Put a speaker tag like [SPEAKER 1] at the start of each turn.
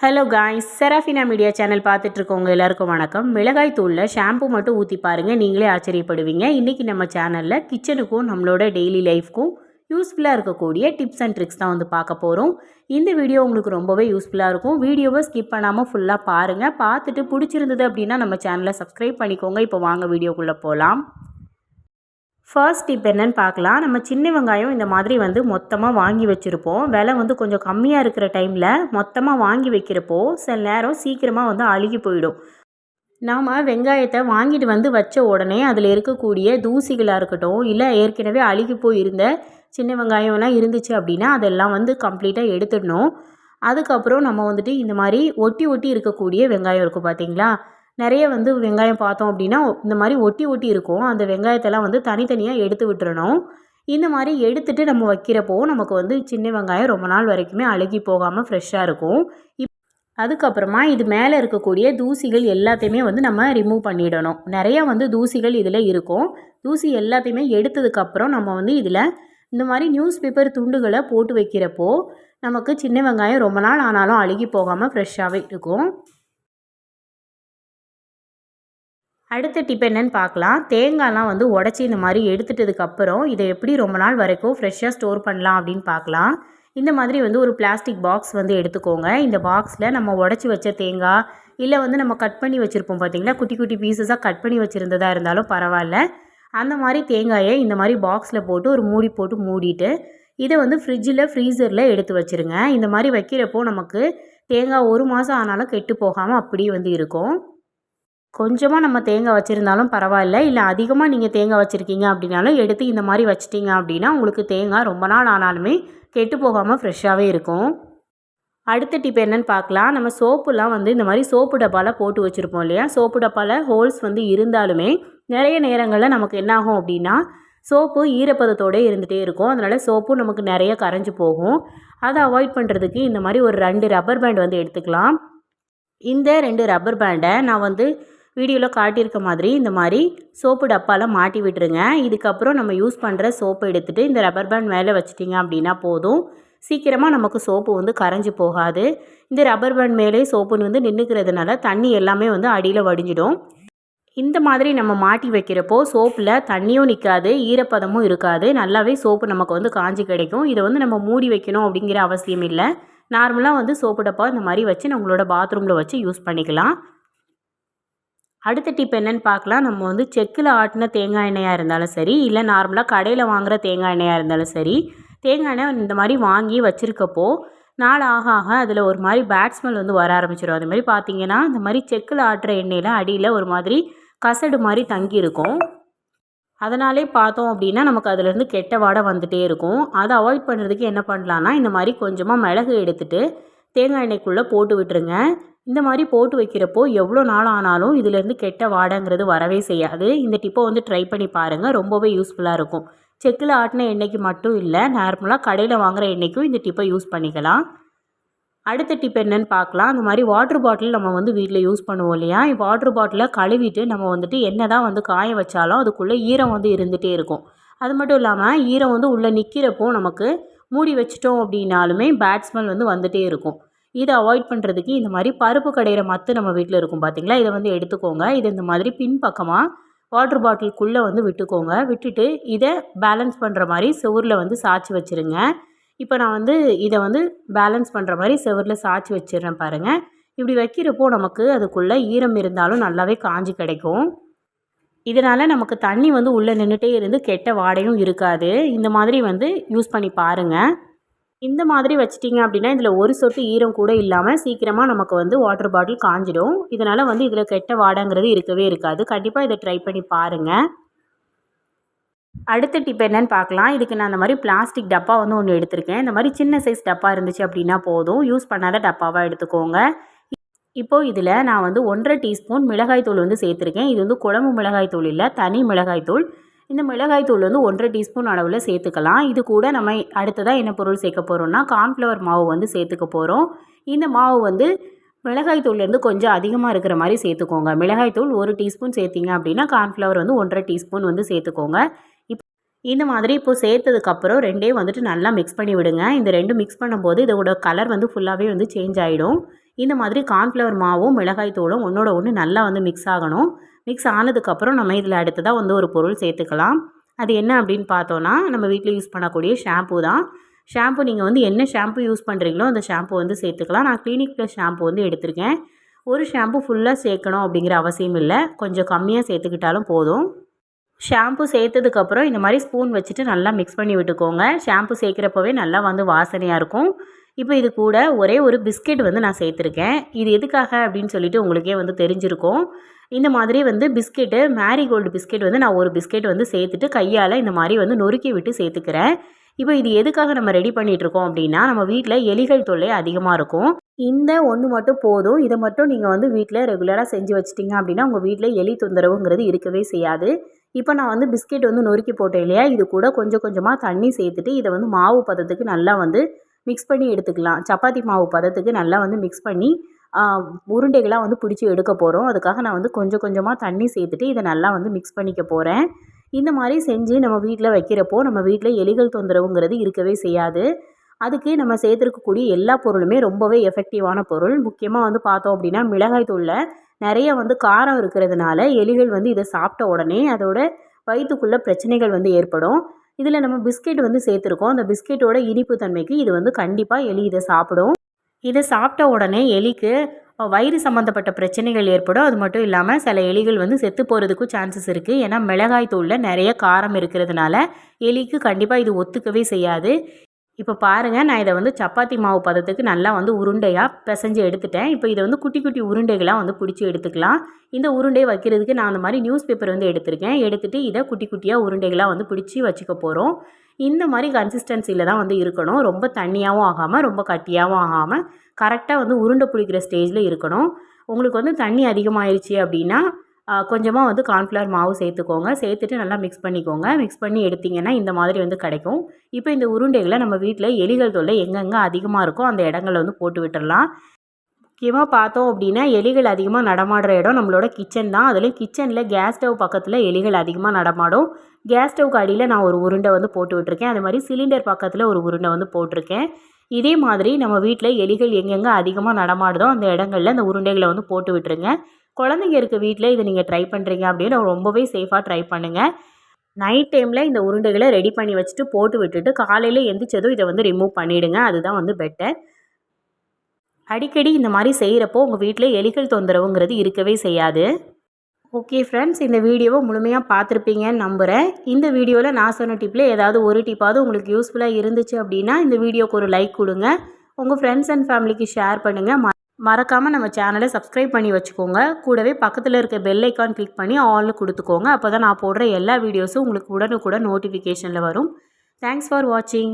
[SPEAKER 1] Hello guys Serafina media channel பார்த்துட்ருக்கவங்க எல்லாருக்கும் வணக்கம். மிளகாய் தூளில் ஷாம்பு மட்டும் ஊற்றி பாருங்கள் நீங்களே ஆச்சரியப்படுவீங்க. இன்றைக்கி நம்ம சேனலில் கிச்சனுக்கும் நம்மளோட டெய்லி லைஃப்க்கும் யூஸ்ஃபுல்லாக இருக்கக்கூடிய டிப்ஸ் அண்ட் ட்ரிக்ஸ் தான் வந்து பார்க்க போகிறோம் இந்த வீடியோ உங்களுக்கு ரொம்பவே யூஸ்ஃபுல்லாக இருக்கும். வீடியோவை ஸ்கிப் பண்ணாமல் ஃபுல்லாக பாருங்கள் பார்த்துட்டு பிடிச்சிருந்தது அப்படின்னா நம்ம சேனலை சப்ஸ்கிரைப் பண்ணிக்கோங்க. இப்போ வாங்க வீடியோக்குள்ளே போகலாம் ஃபர்ஸ்ட் டிப் என்னன்னு பார்க்கலாம். நம்ம சின்ன வெங்காயம் இந்த மாதிரி வந்து மொத்தமாக வாங்கி வச்சுருப்போம். விலை வந்து கொஞ்சம் கம்மியாக இருக்கிற டைமில் மொத்தமாக வாங்கி வைக்கிறப்போ சில நேரம் சீக்கிரமாக வந்து அழுகி போயிடும். நாம் வெங்காயத்தை வாங்கிட்டு வந்து வச்ச உடனே அதில் இருக்கக்கூடிய தூசிகளாக இருக்கட்டும் இல்லை ஏற்கனவே அழுகி போய் இருந்த சின்ன வெங்காயம்லாம் இருந்துச்சு அப்படின்னா அதெல்லாம் வந்து கம்ப்ளீட்டாக எடுத்துடணும். அதுக்கப்புறம் நம்ம வந்துட்டு இந்த மாதிரி ஒட்டி ஒட்டி இருக்கக்கூடிய வெங்காயம் இருக்கும் பார்த்தீங்களா நிறைய வந்து வெங்காயம் பார்த்தோம் அப்படின்னா இந்த மாதிரி ஒட்டி ஒட்டி இருக்கும். அந்த வெங்காயத்தெல்லாம் வந்து தனித்தனியாக எடுத்து விட்டுறணும். இந்த மாதிரி எடுத்துகிட்டு நம்ம வைக்கிறப்போ நமக்கு வந்து சின்ன வெங்காயம் ரொம்ப நாள் வரைக்குமே அழுகி போகாமல் ஃப்ரெஷ்ஷாக இருக்கும். இப் அதுக்கப்புறமா இது மேலே இருக்கக்கூடிய தூசிகள் எல்லாத்தையுமே வந்து நம்ம ரிமூவ் பண்ணிடணும். நிறையா வந்து தூசிகள் இதில் இருக்கும். தூசி எல்லாத்தையுமே எடுத்ததுக்கப்புறம் நம்ம வந்து இதில் இந்த மாதிரி நியூஸ் பேப்பர் துண்டுகளை போட்டு வைக்கிறப்போ நமக்கு சின்ன வெங்காயம் ரொம்ப நாள் ஆனாலும் அழுகி போகாமல் ஃப்ரெஷ்ஷாகவே இருக்கும். அடுத்த டிப் என்னன்னு பார்க்கலாம். தேங்காய்லாம் வந்து உடச்சி இந்த மாதிரி எடுத்துட்டதுக்கப்புறம் இதை எப்படி ரொம்ப நாள் வரைக்கும் ஃப்ரெஷ்ஷாக ஸ்டோர் பண்ணலாம் அப்படின்னு பார்க்கலாம். இந்த மாதிரி வந்து ஒரு பிளாஸ்டிக் பாக்ஸ் வந்து எடுத்துக்கோங்க. இந்த பாக்ஸில் நம்ம உடச்சி வச்ச தேங்காய் இல்லை வந்து நம்ம கட் பண்ணி வச்சுருப்போம் பார்த்திங்கனா குட்டி குட்டி பீசஸாக கட் பண்ணி வச்சுருந்ததாக இருந்தாலும் பரவாயில்ல. அந்த மாதிரி தேங்காயை இந்த மாதிரி பாக்ஸில் போட்டு ஒரு மூடி போட்டு மூடிட்டு இதை வந்து ஃப்ரிட்ஜில் ஃப்ரீசரில் எடுத்து வச்சுருங்க. இந்த மாதிரி வைக்கிறப்போ நமக்கு தேங்காய் ஒரு மாதம் ஆனாலும் கெட்டு போகாமல் அப்படியே வந்து இருக்கும். கொஞ்சமாக நம்ம தேங்காய் வச்சுருந்தாலும் பரவாயில்ல. இல்லை அதிகமாக நீங்கள் தேங்காய் வச்சுருக்கீங்க அப்படின்னாலும் எடுத்து இந்த மாதிரி வச்சிட்டிங்க அப்படின்னா உங்களுக்கு தேங்காய் ரொம்ப நாள் ஆனாலுமே கெட்டு போகாமல் ஃப்ரெஷ்ஷாகவே இருக்கும். அடுத்த டிப் என்னென்னு பார்க்கலாம். நம்ம சோப்புலாம் வந்து இந்த மாதிரி சோப்பு டப்பாவில் போட்டு வச்சுருப்போம் இல்லையா? சோப்பு டப்பாவில் ஹோல்ஸ் வந்து இருந்தாலுமே நிறைய நேரங்களில் நமக்கு என்னாகும் அப்படின்னா சோப்பு ஈரப்பதத்தோடு இருந்துகிட்டே இருக்கும். அதனால் சோப்பும் நமக்கு நிறைய கரைஞ்சி போகும். அதை அவாய்ட் பண்ணுறதுக்கு இந்த மாதிரி ஒரு ரெண்டு ரப்பர் பேண்ட் வந்து எடுத்துக்கலாம். இந்த ரெண்டு ரப்பர் பேண்டை நான் வந்து வீடியோவில் காட்டியிருக்க மாதிரி இந்த மாதிரி சோப்பு டப்பாலாம் மாட்டி விட்டுருங்க. இதுக்கப்புறம் நம்ம யூஸ் பண்ணுற சோப்பை எடுத்துகிட்டு இந்த ரப்பர் பேண்ட் மேலே வச்சிட்டிங்க அப்படின்னா போதும். சீக்கிரமாக நமக்கு சோப்பு வந்து கரைஞ்சி போகாது. இந்த ரப்பர் பேண்ட் மேலே சோப்புன்னு வந்து நின்றுக்கிறதுனால தண்ணி எல்லாமே வந்து அடியில் வடிஞ்சிடும். இந்த மாதிரி நம்ம மாட்டி வைக்கிறப்போ சோப்பில் தண்ணியும் நிற்காது ஈரப்பதமும் இருக்காது. நல்லாவே சோப்பு நமக்கு வந்து காஞ்சி கிடைக்கும். இதை வந்து நம்ம மூடி வைக்கணும் அப்படிங்கிற அவசியம் இல்லை. நார்மலாக வந்து சோப்பு டப்பா இந்த மாதிரி வச்சு நம்மளோட பாத்ரூமில் வச்சு யூஸ் பண்ணிக்கலாம். அடுத்த டிப் என்னென்னு பார்க்கலாம். நம்ம வந்து செக்கில் ஆட்டின தேங்காய் எண்ணெயாக இருந்தாலும் சரி இல்லை நார்மலாக கடையில் வாங்குகிற தேங்காய் எண்ணெயாக இருந்தாலும் சரி தேங்காய் எண்ணெய் இந்த மாதிரி வாங்கி வச்சுருக்கப்போ நாள் ஆக ஆக அதில் ஒரு மாதிரி பேட் ஸ்மெல் வந்து வர ஆரம்பிச்சிடும் அது மாதிரி பார்த்தீங்கன்னா இந்த மாதிரி செக்கில் ஆட்டுற எண்ணெயில் அடியில் ஒரு மாதிரி கசடு மாதிரி தங்கியிருக்கும். அதனாலே பார்த்தோம் அப்படின்னா நமக்கு அதுலேருந்து கெட்ட வாடை வந்துகிட்டே இருக்கும். அதை அவாய்ட் பண்ணுறதுக்கு என்ன பண்ணலான்னா இந்த மாதிரி கொஞ்சமாக மிளகு எடுத்துகிட்டு தேங்காய் எண்ணெய்க்குள்ளே போட்டு விட்டுருங்க. இந்த மாதிரி போட்டு வைக்கிறப்போ எவ்வளோ நாள் ஆனாலும் இதிலேருந்து கெட்ட வாடங்கிறது வரவே செய்யாது. இந்த டிப்பை வந்து ட்ரை பண்ணி பாருங்கள் ரொம்பவே யூஸ்ஃபுல்லாக இருக்கும். செக்கில் ஆட்டின எண்ணெய்க்கு மட்டும் இல்லை நார்மலாக கடையில் வாங்குகிற எண்ணெய்க்கும் இந்த டிப்பை யூஸ் பண்ணிக்கலாம். அடுத்த டிப் என்னன்னு பார்க்கலாம். அந்த மாதிரி வாட்ரு பாட்டில் நம்ம வந்து வீட்டில் யூஸ் பண்ணுவோம் இல்லையா? வாட்ரு பாட்டிலை கழுவிட்டு நம்ம வந்துட்டு என்ன தான் வந்து காய வச்சாலும் அதுக்குள்ளே ஈரம் வந்து இருந்துகிட்டே இருக்கும். அது மட்டும் இல்லாமல் ஈரம் வந்து உள்ளே நிற்கிறப்போ நமக்கு மூடி வச்சிட்டோம் அப்படின்னாலுமே பேட் ஸ்மெல் வந்து வந்துகிட்டே இருக்கும். இதை அவாய்ட் பண்ணுறதுக்கு இந்த மாதிரி பருப்பு கடையிற மத்து நம்ம வீட்டில் இருக்கும் பார்த்திங்களா இதை வந்து எடுத்துக்கோங்க. இது இந்த மாதிரி பின்பக்கமாக வாட்டர் பாட்டிலுக்குள்ளே வந்து விட்டுக்கோங்க. விட்டுட்டு இதை பேலன்ஸ் பண்ணுற மாதிரி செவரில் வந்து சாய்ச்சி வச்சுருங்க. இப்போ நான் வந்து இதை வந்து பேலன்ஸ் பண்ணுற மாதிரி செவரில் சாய்ச்சி வச்சிடுறேன் பாருங்கள் இப்படி வைக்கிறப்போ நமக்கு அதுக்குள்ளே ஈரம் இருந்தாலும் நல்லாவே காஞ்சி கிடைக்கும். இதனால் நமக்கு தண்ணி வந்து உள்ளே நின்றுட்டே இருந்து கெட்ட வாடையும் இருக்காது. இந்த மாதிரி வந்து யூஸ் பண்ணி பாருங்கள் இந்த மாதிரி வச்சிட்டிங்க அப்படின்னா இதில் ஒரு சொட்டு ஈரம் கூட இல்லாமல் சீக்கிரமாக நமக்கு வந்து வாட்டர் பாட்டில் காஞ்சிடும். இதனால் வந்து இதில் கெட்ட வாடங்கிறது இருக்கவே இருக்காது. கண்டிப்பாக இதை ட்ரை பண்ணி பாருங்கள் அடுத்த டிப் என்னன்னு பார்க்கலாம். இதுக்கு நான் அந்த மாதிரி பிளாஸ்டிக் டப்பா வந்து ஒன்று எடுத்திருக்கேன். இந்த மாதிரி சின்ன சைஸ் டப்பா இருந்துச்சு அப்படின்னா போதும். யூஸ் பண்ணாத டப்பாவாக எடுத்துக்கோங்க. இப்போது இதில் நான் வந்து ஒன்றரை டீஸ்பூன் மிளகாய்த்தூள் வந்து சேர்த்துருக்கேன். இது வந்து குழம்பு மிளகாய்த்தூள் இல்லை தனி மிளகாய்த்தூள் இந்த மிளகாய் தூள் வந்து ஒன்றரை டீஸ்பூன் அளவில் சேர்த்துக்கலாம். இது கூட நம்ம அடுத்ததாக என்ன பொருள் சேர்க்க போகிறோம்னா கார்ன்ஃப்ளவர் மாவு வந்து சேர்த்துக்க போகிறோம் இந்த மாவு வந்து மிளகாய் தூள்லேருந்து கொஞ்சம் அதிகமாக இருக்கிற மாதிரி சேர்த்துக்கோங்க. மிளகாய் தூள் ஒரு டீஸ்பூன் சேர்த்திங்க அப்படின்னா கார்ன்ஃப்ளவர் வந்து ஒன்றரை டீஸ்பூன் வந்து சேர்த்துக்கோங்க. இந்த மாதிரி இப்போது சேர்த்ததுக்கப்புறம் ரெண்டே வந்துட்டு நல்லா மிக்ஸ் பண்ணி விடுங்க. இந்த ரெண்டும் மிக்ஸ் பண்ணும்போது இதோட கலர் வந்து ஃபுல்லாகவே வந்து சேஞ்ச் ஆகிடும் இந்த மாதிரி கார்ன்ஃப்ளவர் மாவும் மிளகாய் தூளும் ஒன்றோட ஒன்று நல்லா வந்து மிக்ஸ் ஆகணும். மிக்ஸ் ஆனதுக்கப்புறம் நம்ம இதில் அடுத்ததாக வந்து ஒரு பொருள் சேர்த்துக்கலாம். அது என்ன அப்படின்னு பார்த்தோன்னா நம்ம வீட்டில் யூஸ் பண்ணக்கூடிய ஷாம்பு தான். ஷாம்பு நீங்கள் வந்து என்ன ஷாம்பு யூஸ் பண்ணுறீங்களோ அந்த ஷாம்பு வந்து சேர்த்துக்கலாம். நான் கிளினிக் ப்ளஸ் ஷாம்பு வந்து எடுத்திருக்கேன். ஒரு ஷாம்பு ஃபுல்லாக சேர்க்கணும் அப்படிங்கிற அவசியம் இல்லை. கொஞ்சம் கம்மியாக சேர்த்துக்கிட்டாலும் போதும். ஷாம்பு சேர்த்ததுக்கப்புறம் இந்த மாதிரி ஸ்பூன் வச்சுட்டு நல்லா மிக்ஸ் பண்ணி விட்டுக்கோங்க. ஷாம்பு சேர்க்குறப்பவே நல்லா வந்து வாசனையாக இருக்கும். இப்போ இது கூட ஒரே ஒரு பிஸ்கெட் வந்து நான் சேர்த்துருக்கேன். இது எதுக்காக அப்படின்னு சொல்லிட்டு உங்களுக்கே வந்து தெரிஞ்சிருக்கும். இந்த மாதிரி வந்து பிஸ்கெட்டு மேரிகோல்டு பிஸ்கெட் வந்து நான் ஒரு பிஸ்கெட் வந்து சேர்த்துட்டு கையால் இந்த மாதிரி வந்து நொறுக்கி விட்டு சேர்த்துக்கிறேன். இப்போ இது எதுக்காக நம்ம ரெடி பண்ணிகிட்ருக்கோம் அப்படின்னா நம்ம வீட்டில் எலிகள் தொல்லை அதிகமாக இருக்கும். இந்த ஒன்று மட்டும் போதும். இதை மட்டும் நீங்கள் வந்து வீட்டில் ரெகுலராக செஞ்சு வச்சிட்டிங்க அப்படின்னா உங்கள் வீட்டில் எலி தொந்தரவுங்கிறது இருக்கவே செய்யாது. இப்போ நான் வந்து பிஸ்கெட் வந்து நொறுக்கி போட்டேன் இல்லையா? இது கூட கொஞ்சம் கொஞ்சமாக தண்ணி சேர்த்துட்டு இதை வந்து மாவு பதத்துக்கு நல்லா வந்து மிக்ஸ் பண்ணி எடுத்துக்கலாம். சப்பாத்தி மாவு பதத்துக்கு நல்லா வந்து மிக்ஸ் பண்ணி உருண்டைகளாக வந்து பிடிச்சி எடுக்க போகிறோம் அதுக்காக நான் வந்து கொஞ்சம் கொஞ்சமாக தண்ணி சேர்த்துட்டு இதை நல்லா வந்து மிக்ஸ் பண்ணிக்க போகிறேன் இந்த மாதிரி செஞ்சு நம்ம வீட்டில் வைக்கிறப்போ நம்ம வீட்டில் எலிகள் தொந்தரவுங்கிறது இருக்கவே செய்யாது. அதுக்கு நம்ம சேர்த்துருக்கக்கூடிய எல்லா பொருளுமே ரொம்பவே எஃபெக்டிவான பொருள். முக்கியமாக வந்து பார்த்தோம் அப்படின்னா மிளகாய் தூளில் நிறைய வந்து காரம் இருக்கிறதுனால எலிகள் வந்து இதை சாப்பிட்ட உடனே அதோட வயிற்றுக்குள்ளே பிரச்சனைகள் வந்து ஏற்படும். இதில் நம்ம பிஸ்கெட் வந்து சேர்த்துருக்கோம். அந்த பிஸ்கெட்டோட இனிப்பு தன்மைக்கு இது வந்து கண்டிப்பாக எலி இதை சாப்பிடும். இதை சாப்பிட்ட உடனே எலிக்கு வயிறு சம்மந்தப்பட்ட பிரச்சனைகள் ஏற்படும். அது மட்டும் இல்லாமல் சில எலிகள் வந்து செத்து போகிறதுக்கும் சான்சஸ் இருக்குது ஏன்னா மிளகாய் தூளில் நிறைய காரம் இருக்கிறதுனால எலிக்கு கண்டிப்பாக இது ஒத்துக்கவே செய்யாது. இப்போ பாருங்கள் நான் இதை வந்து சப்பாத்தி மாவு பதத்துக்கு நல்லா வந்து உருண்டையாக பிசைஞ்சு எடுத்துட்டேன். இப்போ இதை வந்து குட்டி குட்டி உருண்டைகளாக வந்து பிடிச்சி எடுத்துக்கலாம். இந்த உருண்டை வைக்கிறதுக்கு நான் அந்த மாதிரி நியூஸ் பேப்பர் வந்து எடுத்திருக்கேன். எடுத்துகிட்டு இதை குட்டி குட்டியாக உருண்டைகளாக வந்து பிடிச்சி வச்சுக்க போகிறோம் இந்த மாதிரி கன்சிஸ்டன்சியில் தான் வந்து இருக்கணும். ரொம்ப தண்ணியாகவும் ஆகாமல் ரொம்ப கட்டியாகவும் ஆகாமல் கரெக்டாக வந்து உருண்டை பிடிக்கிற ஸ்டேஜில் இருக்கணும். உங்களுக்கு வந்து தண்ணி அதிகமாகிருச்சு அப்படின்னா கொஞ்சமாக வந்து கார்ன்ஃப்ளவர் மாவு சேர்த்துக்கோங்க. சேர்த்துட்டு நல்லா மிக்ஸ் பண்ணிக்கோங்க. மிக்ஸ் பண்ணி எடுத்திங்கன்னா இந்த மாதிரி வந்து கிடைக்கும். இப்போ இந்த உருண்டைகளை நம்ம வீட்டில் எலிகள் தொல்லை எங்கெங்கே அதிகமாக இருக்கோ அந்த இடங்களில் வந்து போட்டு விட்டுடலாம் முக்கியமாக பார்த்தோம் அப்படின்னா எலிகள் அதிகமாக நடமாடுற இடம் நம்மளோட கிச்சன் தான். அதுலேயும் கிச்சனில் கேஸ் ஸ்டவ் பக்கத்தில் எலிகள் அதிகமாக நடமாடும். கேஸ் ஸ்டவ்க்கு அடியில் நான் ஒரு உருண்டை வந்து போட்டு விட்டுருக்கேன். அது மாதிரி சிலிண்டர் பக்கத்தில் ஒரு உருண்டை வந்து போட்டிருக்கேன். இதே மாதிரி நம்ம வீட்டில் எலிகள் எங்கெங்கே அதிகமாக நடமாடுதோ அந்த இடங்களில் அந்த உருண்டைகளை வந்து போட்டு விட்டுருங்க. குழந்தைங்க இருக்க வீட்டில் இதை நீங்கள் ட்ரை பண்ணுறீங்க அப்படின்னு ரொம்பவே சேஃபாக ட்ரை பண்ணுங்கள் நைட் டைமில் இந்த உருண்டைகளை ரெடி பண்ணி வச்சுட்டு போட்டு விட்டுட்டு காலையில் எந்திரிச்சதும் இதை வந்து ரிமூவ் பண்ணிவிடுங்க அதுதான் வந்து பெட்டர் அடிக்கடி இந்த மாதிரி செய்கிறப்போ உங்கள் வீட்டில் எலிகள் தொந்தரவுங்கிறது இருக்கவே செய்யாது. ஓகே ஃப்ரெண்ட்ஸ் இந்த வீடியோவை முழுமையாக பார்த்துருப்பீங்கன்னு நம்புகிறேன் இந்த வீடியோவில் நான் சொன்ன டிப்பில் ஏதாவது ஒரு டிப்பாவது உங்களுக்கு யூஸ்ஃபுல்லாக இருந்துச்சு அப்படின்னா இந்த வீடியோக்கு ஒரு லைக் கொடுங்க. உங்கள் ஃப்ரெண்ட்ஸ் அண்ட் ஃபேமிலிக்கு ஷேர் பண்ணுங்கள் மறக்காமல் நம்ம சேனலை சப்ஸ்கிரைப் பண்ணி வச்சுக்கோங்க. கூடவே பக்கத்தில் இருக்க பெல் ஐக்கான் கிளிக் பண்ணி ஆல்னு கொடுத்துக்கோங்க. அப்போ தான் நான் போடுற எல்லா வீடியோஸும் உங்களுக்கு உடனுக்குடன் நோட்டிஃபிகேஷனில் வரும். தேங்க்ஸ் ஃபார் வாட்சிங்